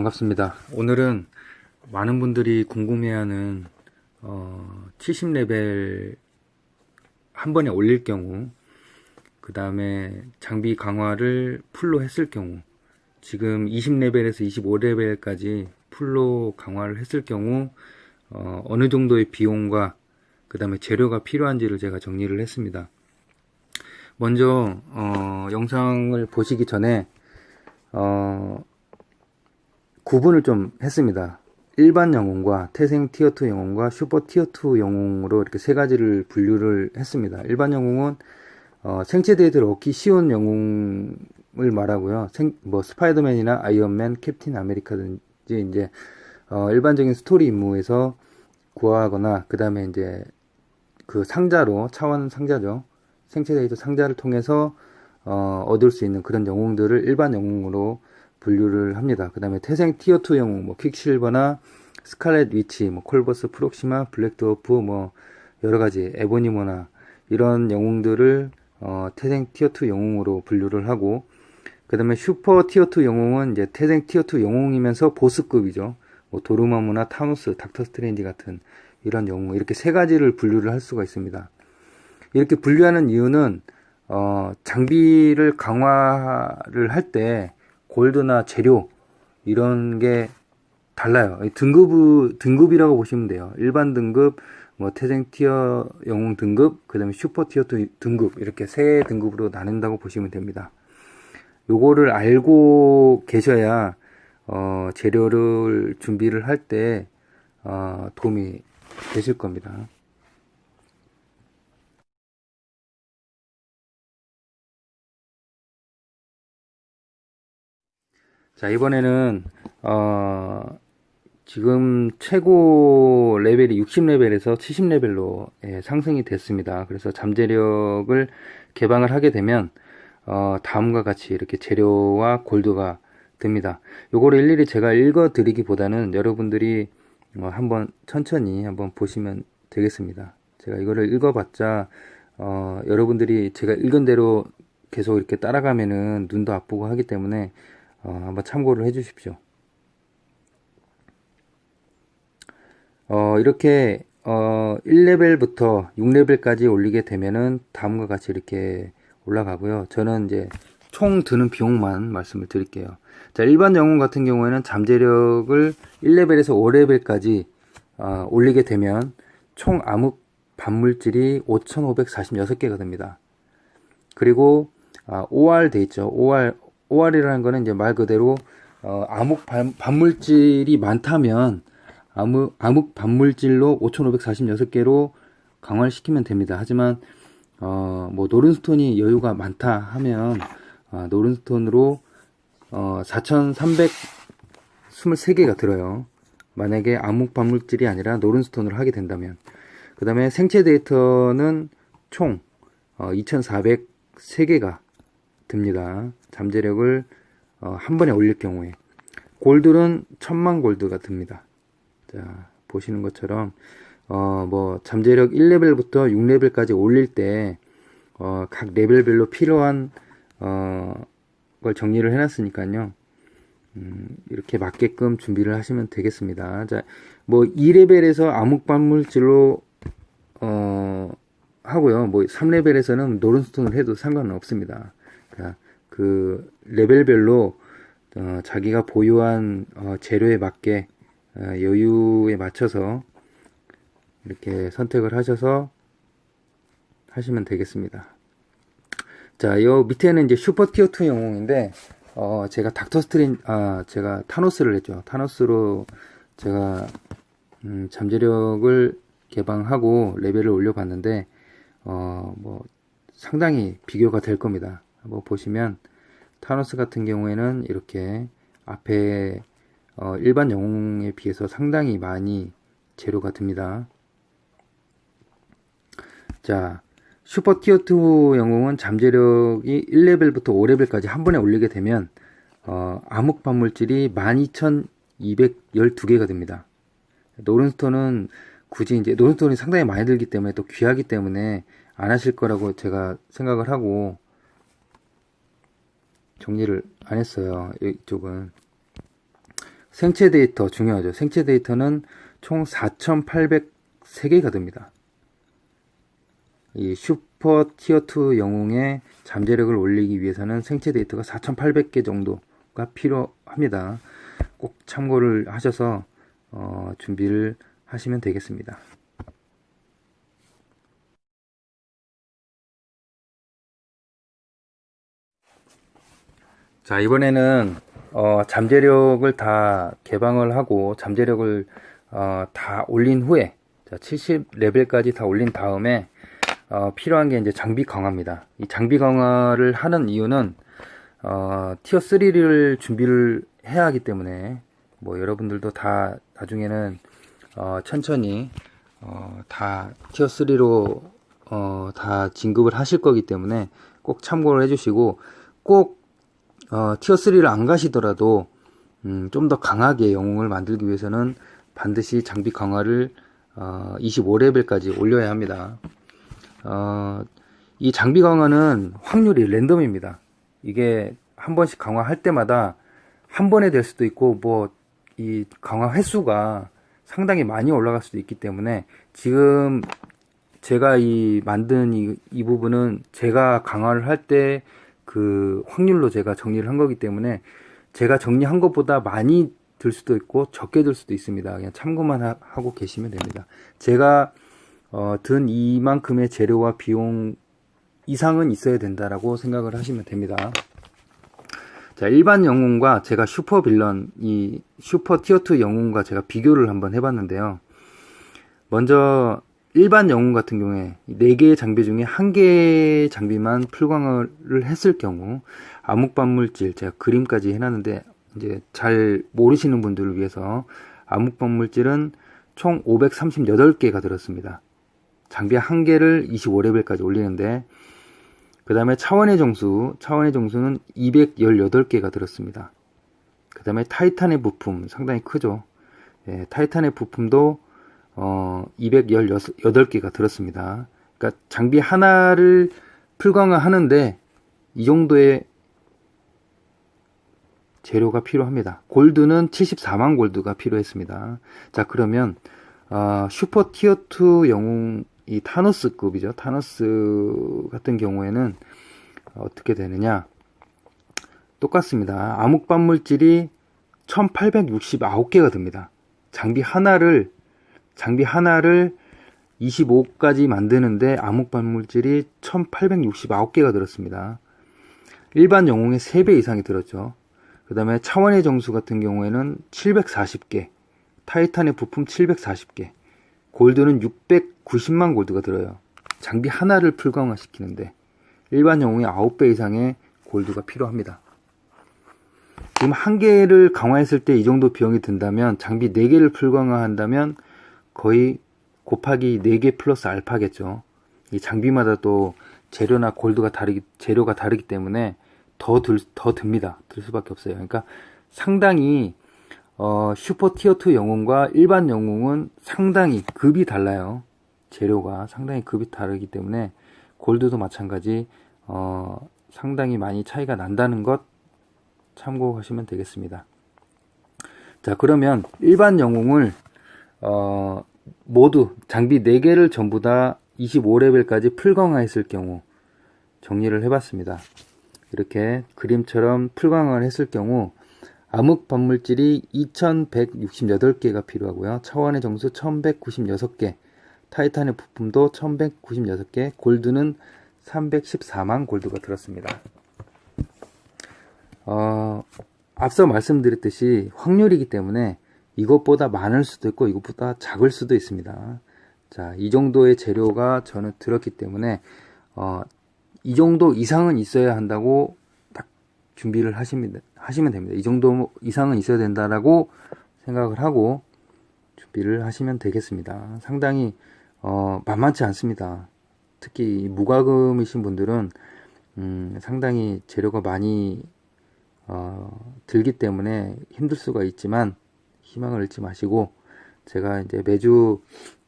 반갑습니다. 오늘은 많은 분들이 궁금해하는 어, 70레벨 한 번에 올릴 경우, 그 다음에 장비 강화를 풀로 했을 경우, 지금 20레벨에서 25레벨까지 풀로 강화를 했을 경우 어, 어느 정도의 비용과 그 다음에 재료가 필요한지를 제가 정리를 했습니다. 먼저 어, 영상을 보시기 전에 어, 구분을 좀 했습니다. 일반 영웅과 태생 티어2 영웅과 슈퍼 티어2 영웅으로 이렇게 세 가지를 분류를 했습니다. 일반 영웅은 어, 생체 데이터를 얻기 쉬운 영웅을 말하고요. 생, 뭐 스파이더맨이나 아이언맨, 캡틴 아메리카든지 이제 어, 일반적인 스토리 임무에서 구하거나 그 다음에 이제 그 상자로 차원 상자죠. 생체 데이터 상자를 통해서 어, 얻을 수 있는 그런 영웅들을 일반 영웅으로 분류를 합니다. 그 다음에 태생 티어2 영웅, 뭐, 퀵실버나 스칼렛 위치, 뭐, 콜버스 프록시마, 블랙드워프, 뭐, 여러 가지, 에보니모나, 이런 영웅들을, 어, 태생 티어2 영웅으로 분류를 하고, 그 다음에 슈퍼 티어2 영웅은 이제 태생 티어2 영웅이면서 보스급이죠. 뭐, 도르마무나 타노스, 닥터 스트레인지 같은 이런 영웅, 이렇게 세 가지를 분류를 할 수가 있습니다. 이렇게 분류하는 이유는, 어, 장비를 강화를 할 때 골드나 재료 이런 게 달라요. 등급 등급이라고 보시면 돼요. 일반 등급, 뭐 태생 티어 영웅 등급, 그다음에 슈퍼 티어 등급 이렇게 세 등급으로 나눈다고 보시면 됩니다. 요거를 알고 계셔야 어, 재료를 준비를 할때 어, 도움이 되실 겁니다. 자, 이번에는, 어, 지금 최고 레벨이 60레벨에서 70레벨로 예, 상승이 됐습니다. 그래서 잠재력을 개방을 하게 되면, 어, 다음과 같이 이렇게 재료와 골드가 듭니다. 요거를 일일이 제가 읽어 드리기보다는 여러분들이 어, 한번 천천히 한번 보시면 되겠습니다. 제가 이거를 읽어봤자, 어, 여러분들이 제가 읽은 대로 계속 이렇게 따라가면은 눈도 아프고 하기 때문에 어, 한번 참고를 해 주십시오. 어, 이렇게 어, 1레벨부터 6레벨까지 올리게 되면은 다음과 같이 이렇게 올라가고요. 저는 이제 총 드는 비용만 말씀을 드릴게요. 자, 일반 영웅 같은 경우에는 잠재력을 1레벨에서 5레벨까지 어, 올리게 되면 총 암흑 반물질이 5,546개가 됩니다. 그리고 아, OR 돼 있죠. OR OR이라는 거는 이제 말 그대로 어, 암흑 반, 반물질이 많다면 암흑, 암흑 반물질로 5546개로 강화를 시키면 됩니다. 하지만 어, 뭐 노른스톤이 여유가 많다 하면 어, 노른스톤으로 어, 4323개가 들어요. 만약에 암흑 반물질이 아니라 노른스톤으로 하게 된다면 그 다음에 생체 데이터는 총 어, 2403개가 듭니다. 잠재력을 어, 한 번에 올릴 경우에 골드는 천만 골드가 듭니다. 자 보시는 것처럼 어, 뭐 잠재력 1레벨부터 6레벨까지 올릴 때각 어, 레벨별로 필요한 어, 걸 정리를 해놨으니까요. 음, 이렇게 맞게끔 준비를 하시면 되겠습니다. 자, 뭐 2레벨에서 암흑반물질로 어, 하고요. 뭐 3레벨에서는 노른스톤을 해도 상관은 없습니다. 자, 그 레벨별로 어, 자기가 보유한 어, 재료에 맞게 어, 여유에 맞춰서 이렇게 선택을 하셔서 하시면 되겠습니다. 자, 요 밑에는 이제 슈퍼 티어 2 영웅인데 어, 제가 닥터 스트린 아, 제가 타노스를 했죠. 타노스로 제가 음, 잠재력을 개방하고 레벨을 올려봤는데 어, 뭐 상당히 비교가 될 겁니다. 한번 보시면 타노스 같은 경우에는 이렇게 앞에 어, 일반 영웅에 비해서 상당히 많이 재료가 듭니다. 자, 슈퍼 티어 2 영웅은 잠재력이 1레벨부터 5레벨까지 한 번에 올리게 되면 어, 암흑 반물질이 12,212개가 됩니다. 노른스톤은 굳이 이제 노른스톤이 상당히 많이 들기 때문에 또 귀하기 때문에 안 하실 거라고 제가 생각을 하고 정리를 안 했어요. 이쪽은. 생체 데이터 중요하죠. 생체 데이터는 총 4,803개가 됩니다. 이 슈퍼 티어2 영웅의 잠재력을 올리기 위해서는 생체 데이터가 4,800개 정도가 필요합니다. 꼭 참고를 하셔서 어, 준비를 하시면 되겠습니다. 자, 이번에는 어, 잠재력을 다 개방을 하고 잠재력을 어, 다 올린 후에 자, 70레벨까지 다 올린 다음에 어, 필요한 게 이제 장비 강화입니다. 이 장비 강화를 하는 이유는 어, 티어 3를 준비를 해야 하기 때문에 뭐 여러분들도 다 나중에는 어, 천천히 어, 다 티어 3로 어, 다 진급을 하실 거기 때문에 꼭 참고를 해주시고 꼭 어, 티어 3를 안 가시더라도 음, 좀 더 강하게 영웅을 만들기 위해서는 반드시 장비 강화를 어, 25레벨까지 올려야 합니다. 어, 이 장비 강화는 확률이 랜덤입니다. 이게 한 번씩 강화할 때마다 한 번에 될 수도 있고 뭐 이 강화 횟수가 상당히 많이 올라갈 수도 있기 때문에 지금 제가 이 만든 이, 이 부분은 제가 강화를 할때 그 확률로 제가 정리를 한 거기 때문에 제가 정리한 것보다 많이 들 수도 있고 적게 들 수도 있습니다. 그냥 참고만 하, 고 계시면 됩니다. 제가 어, 든 이만큼의 재료와 비용 이상은 있어야 된다라고 생각을 하시면 됩니다. 자, 일반 영웅과 제가 슈퍼 빌런, 이 슈퍼 티어2 영웅과 제가 비교를 한번 해봤는데요. 먼저, 일반 영웅 같은 경우에 4개의 장비 중에 1개의 장비만 풀광을 했을 경우, 암흑반물질, 제가 그림까지 해놨는데, 이제 잘 모르시는 분들을 위해서 암흑반물질은 총 538개가 들었습니다. 장비 1개를 25레벨까지 올리는데, 그 다음에 차원의 정수, 차원의 정수는 218개가 들었습니다. 그 다음에 타이탄의 부품, 상당히 크죠. 예, 타이탄의 부품도 어, 218개가 들었습니다. 그러니까 장비 하나를 풀강화 하는데 이 정도의 재료가 필요합니다. 골드는 74만 골드가 필요했습니다. 자, 그러면 어, 슈퍼 티어 2 영웅 이 타노스급이죠. 타노스 같은 경우에는 어떻게 되느냐? 똑같습니다. 암흑반 물질이 1869개가 됩니다. 장비 하나를 장비 하나를 25까지 만드는데 암흑반 물질이 1869개가 들었습니다. 일반 영웅의 3배 이상이 들었죠. 그 다음에 차원의 정수 같은 경우에는 740개, 타이탄의 부품 740개, 골드는 690만 골드가 들어요. 장비 하나를 풀강화 시키는데 일반 영웅의 9배 이상의 골드가 필요합니다. 지금 한 개를 강화했을 때 이 정도 비용이 든다면 장비 4개를 풀강화 한다면 거의 곱하기 4개 플러스 알파겠죠. 이 장비마다 또 재료나 골드가 다르기, 재료가 다르기 때문에 더 들, 더 듭니다. 들 수밖에 없어요. 그러니까 상당히 어, 슈퍼 티어 2 영웅과 일반 영웅은 상당히 급이 달라요. 재료가 상당히 급이 다르기 때문에 골드도 마찬가지 어, 상당히 많이 차이가 난다는 것 참고하시면 되겠습니다. 자 그러면 일반 영웅을 어, 모두 장비 4개를 전부 다 25레벨까지 풀강화했을 경우 정리를 해봤습니다. 이렇게 그림처럼 풀강화를 했을 경우 암흑 반물질이 2168개가 필요하고요. 차원의 정수 1196개, 타이탄의 부품도 1196개, 골드는 314만 골드가 들었습니다. 어, 앞서 말씀드렸듯이 확률이기 때문에 이것보다 많을 수도 있고 이것보다 작을 수도 있습니다. 자, 이 정도의 재료가 저는 들었기 때문에 어, 이 정도 이상은 있어야 한다고 준비를 하시면, 하시면 됩니다. 이 정도 이상은 있어야 된다라고 생각을 하고 준비를 하시면 되겠습니다. 상당히 어, 만만치 않습니다. 특히 무과금이신 분들은 음, 상당히 재료가 많이 어, 들기 때문에 힘들 수가 있지만 희망을 잃지 마시고 제가 이제 매주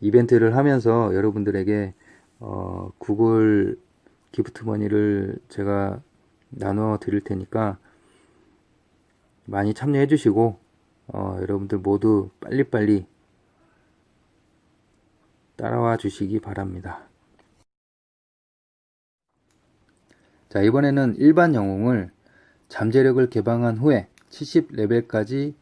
이벤트를 하면서 여러분들에게 어, 구글 기프트머니를 제가 나눠 드릴 테니까 많이 참여해 주시고 어, 여러분들 모두 빨리빨리 따라와 주시기 바랍니다. 자, 이번에는 일반 영웅을 잠재력을 개방한 후에 70레벨까지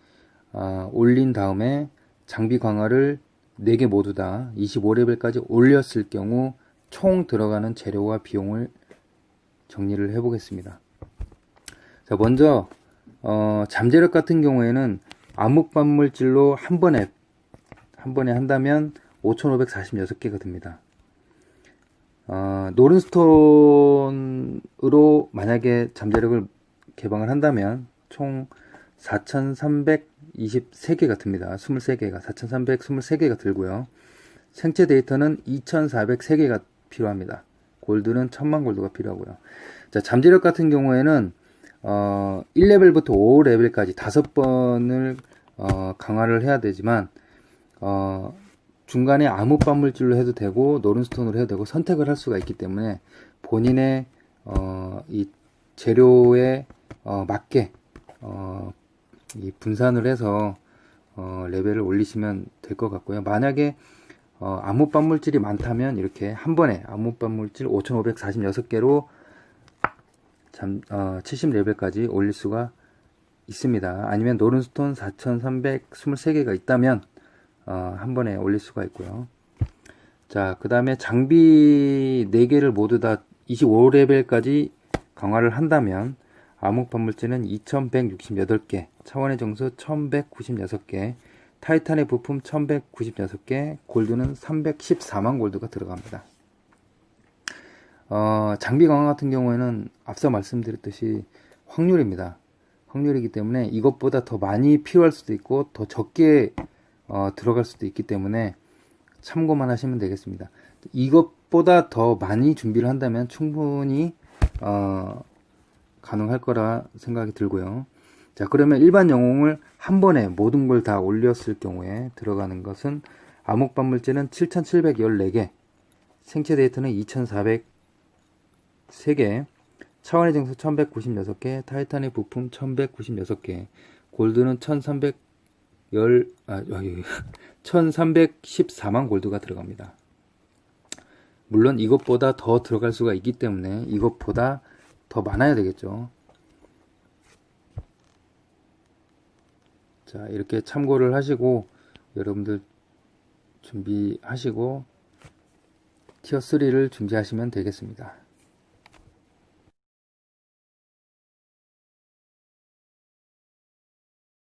어, 올린 다음에 장비 강화를 4개 모두 다 25레벨까지 올렸을 경우 총 들어가는 재료와 비용을 정리를 해 보겠습니다. 자, 먼저 어, 잠재력 같은 경우에는 암흑반물질로 한 번에 한 번에 한다면 5,546개가 됩니다. 어, 노른스톤으로 만약에 잠재력을 개방을 한다면 총 4,323개가 듭니다. 23개가 4,323개가 들고요. 생체 데이터는 2,403개가 필요합니다. 골드는 1,000만 골드가 필요하고요. 자, 잠재력 같은 경우에는 어, 1레벨부터 5레벨까지 5번을 어, 강화를 해야 되지만 어, 중간에 암흑반물질로 해도 되고 노른스톤으로 해도 되고 선택을 할 수가 있기 때문에 본인의 어, 이 재료에 어, 맞게 어, 이 분산을 해서 어, 레벨을 올리시면 될 것 같고요. 만약에 어, 암흑반물질이 많다면 이렇게 한 번에 암흑반물질 5,546개로 잠, 어, 70레벨까지 올릴 수가 있습니다. 아니면 노른스톤 4,323개가 있다면 어, 한 번에 올릴 수가 있고요. 자, 그 다음에 장비 4개를 모두 다 25레벨까지 강화를 한다면 암흑반물질은 2168개, 차원의 정수 1196개, 타이탄의 부품 1196개, 골드는 314만 골드가 들어갑니다. 어, 장비 강화 같은 경우에는 앞서 말씀드렸듯이 확률입니다. 확률이기 때문에 이것보다 더 많이 필요할 수도 있고 더 적게 어, 들어갈 수도 있기 때문에 참고만 하시면 되겠습니다. 이것보다 더 많이 준비를 한다면 충분히 어, 가능할 거라 생각이 들고요. 자, 그러면 일반 영웅을 한 번에 모든 걸 다 올렸을 경우에 들어가는 것은 암흑반물질은 7714개, 생체 데이터는 2403개, 차원의 정수 1196개, 타이탄의 부품 1196개, 골드는 1300 열, 아, 여기, 1314만 골드가 들어갑니다. 물론 이것보다 더 들어갈 수가 있기 때문에 이것보다 더 많아야 되겠죠. 자, 이렇게 참고를 하시고 여러분들 준비하시고 티어 3를 준비하시면 되겠습니다.